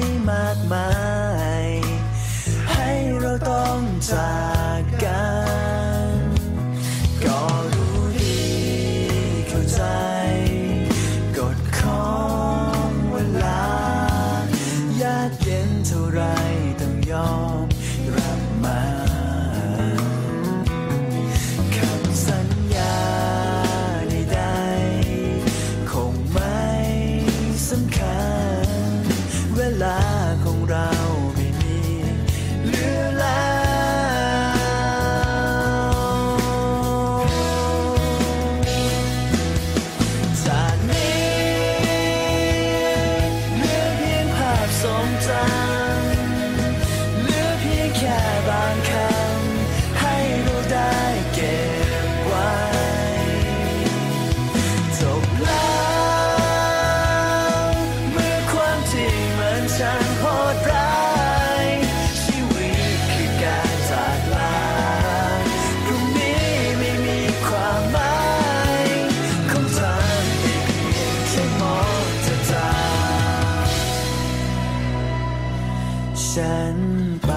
ี้มากมาย ลาของเราไม่มีเหลือแล้วจากนี้เหลือเพียงภาพสมใจ ช่างโหดร้ายชีวิตคือการจากลาพรุ่งนี้ไม่มีความหมายคงทางได้เพียงแค่มองเธอจากฉันไป